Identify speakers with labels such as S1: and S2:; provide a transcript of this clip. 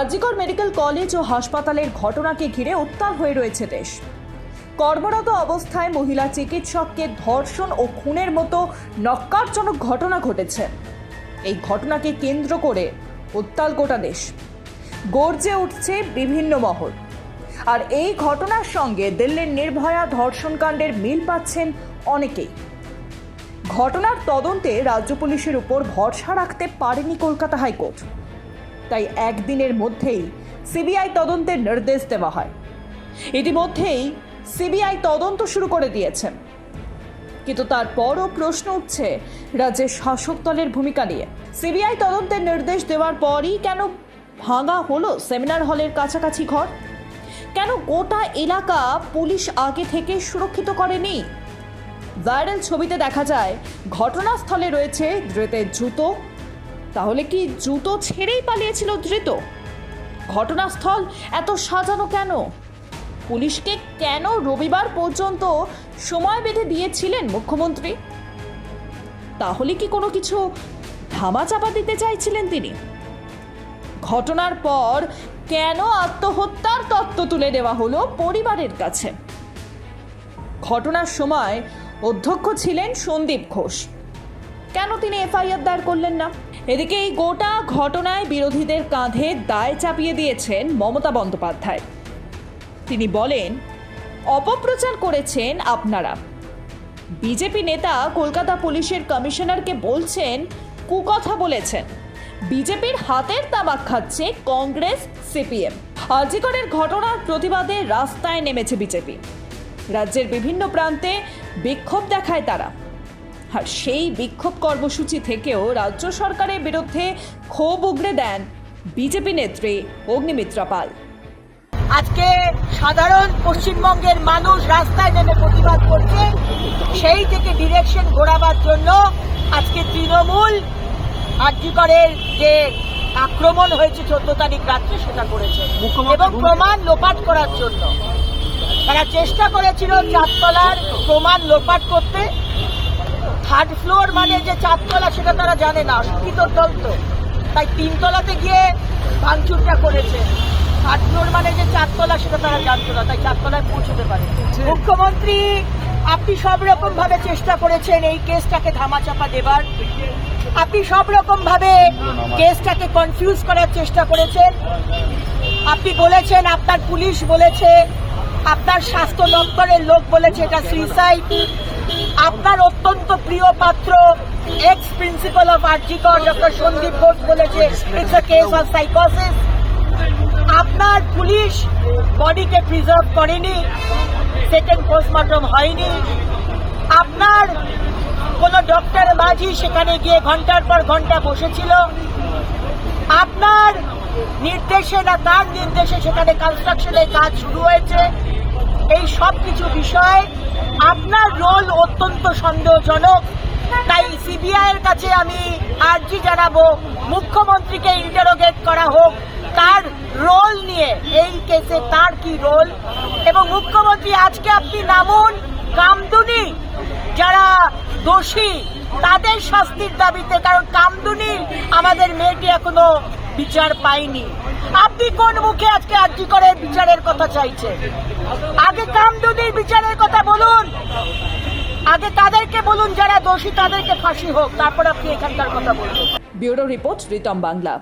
S1: RG Kar medical college ও হাসপাতালের ঘটনাকে ঘিরে উত্তাল হয়ে রয়েছে দেশ। কর্মরত অবস্থায় মহিলা চিকিৎসককে ধর্ষণ ও খুনের মতো নক্কারজনক ঘটনা ঘটেছে। এই ঘটনাকে কেন্দ্র করে উত্তাল গোটা দেশ। গর্জে উঠছে বিভিন্ন মহল। আর এই ঘটনার সঙ্গে দিল্লির নির্ভয়া ধর্ষণকাণ্ডের মিল পাচ্ছেন অনেকেই। ঘটনার তদন্তে রাজ্য পুলিশের উপর ভরসা রাখতে পারেনি কলকাতা হাইকোর্ট। তাই একদিনের মধ্যেই সিবিআই তদন্তের নির্দেশ দেওয়া হয়। ইতিমধ্যেই সিবিআই তদন্ত শুরু করে দিয়েছেন কিন্তু তারপরও প্রশ্ন উঠছে রাজ্যের শাসক দলের ভূমিকা নিয়ে। সিবিআই তদন্তের নির্দেশ দেওয়ার পরই কেন ভাঙা হলো সেমিনার হলের কাছাকাছি ঘর? কেন গোটা এলাকা পুলিশ আগে থেকে সুরক্ষিত করেনি? ভাইরাল ছবিতে দেখা যায়, ঘটনাস্থলে রয়েছে ধৃতের জুতো তাহলে কি জুতো ছেড়েই পালিয়েছিল ধৃত? ঘটনাস্থল এত সাজানো কেন? পুলিশকে কেন রবিবার পর্যন্ত সময় বেঁধে দিয়েছিলেন মুখ্যমন্ত্রী? তাহলে কি কোনো কিছু ধামাচাপা দিতে চাইছিলেন তিনি? ঘটনার পর কেন আত্মহত্যার তত্ত্ব তুলে দেওয়া হলো পরিবারের কাছে? ঘটনার সময় অধ্যক্ষ ছিলেন সন্দীপ ঘোষ। কেন তিনি এফআইআর দায়ের করলেন না? এদিকে এই গোটা ঘটনায় বিরোধীদের কাঁধে দায় চাপিয়ে দিয়েছেন মমতা বন্দ্যোপাধ্যায়। তিনি বলেন, অপপ্রচার করেছেন আপনারা। বিজেপি নেতা কলকাতা পুলিশের কমিশনারকে বলছেন, কুকথা বলেছেন, বিজেপির হাতের তামাক খাচ্ছে কংগ্রেস, সিপিএম। আজিকরের ঘটনার প্রতিবাদে রাস্তায় নেমেছে বিজেপি। রাজ্যের বিভিন্ন প্রান্তে বিক্ষোভ দেখায় তারা। আর সেই বিক্ষোভ কর্মসূচি থেকেও রাজ্য সরকারের বিরুদ্ধে ক্ষোভ উগড়ে দেন বিজেপি নেত্রী অগ্নিমিত্রা পাল।
S2: আজকে সাধারণ পশ্চিমবঙ্গের মানুষ রাস্তায় নেমে প্রতিবাদ করছে। সেই থেকে ডিরেকশন ঘোরাবার জন্য আজকে তৃণমূল আর্যিকরের যে আক্রমণ হয়েছে চোদ্দ তারিখ রাত্রে সেটা করেছে। এবং প্রমাণ লোপাট করার জন্য। তারা চেষ্টা করেছিল চারতলার প্রমাণ লোপাট করতে। থার্ড ফ্লোর মানে যে চারতলা সেটা তারা জানে না। অশিক্ষিত দল তো। তাই তিনতলাতে গিয়ে ভাঙচুরটা করেছে। থার্ড ফ্লোর মানে যে চারতলা সেটা তারা জানতো না তাই চারতলায় পৌঁছতে পারে মুখ্যমন্ত্রী আপনি সব রকম ভাবে চেষ্টা করেছেন এই কেসটাকে ধামাচাপা দেবার। আপনি সব রকম ভাবে কেসটাকে কনফিউজ করার চেষ্টা করেছেন। আপনি বলেছেন আপনার পুলিশ বলেছে আপনার স্বাস্থ্য দপ্তরের লোক বলেছে এটা সুইসাইড আপনার অত্যন্ত প্রিয় পাত্র ex principal of RG Kar doctor Sandip Ghosh বলেছে ইটস আ কেস অফ সাইকোসিস আপনার পুলিশ বডিকে প্রিজার্ভ করেনি সেকেন্ড পোস্টমর্টম হয়নি। আপনার কোন ডক্টর মাঝি সেখানে গিয়ে ঘণ্টার পর ঘণ্টা বসেছিল। আপনার নির্দেশে না তার নির্দেশে সেখানে কনস্ট্রাকশনের কাজ শুরু হয়েছে। এই সব কিছু বিষয় আপনার রোল অত্যন্ত সন্দেহজনক। তাই সিবিআই এর কাছে আমি আর্জি জানাব, মুখ্যমন্ত্রীকে ইন্টারোগেট করা হোক তার রোল নিয়ে, এই কেসে তার কি রোল? এবং মুখ্যমন্ত্রী, আজকে আপনি নামুন, কামদুনি। যারা দোষী, তাদের শাস্তির দাবিতে, কারণ কামদুনির আমাদের মেয়েটি এখনও বিচার পাইনি। আপনি কোন মুখে আজকে আর্জি করে বিচারের কথা চাইছেন? আগে কামদুনির বিচারের কথা বলুন। আগে তাদেরকে বলুন যারা দোষী, তাদেরকে ফাঁসি হোক, তারপর আপনি এখানকার কথা বলুন।
S1: Bureau report Ritam Bangla.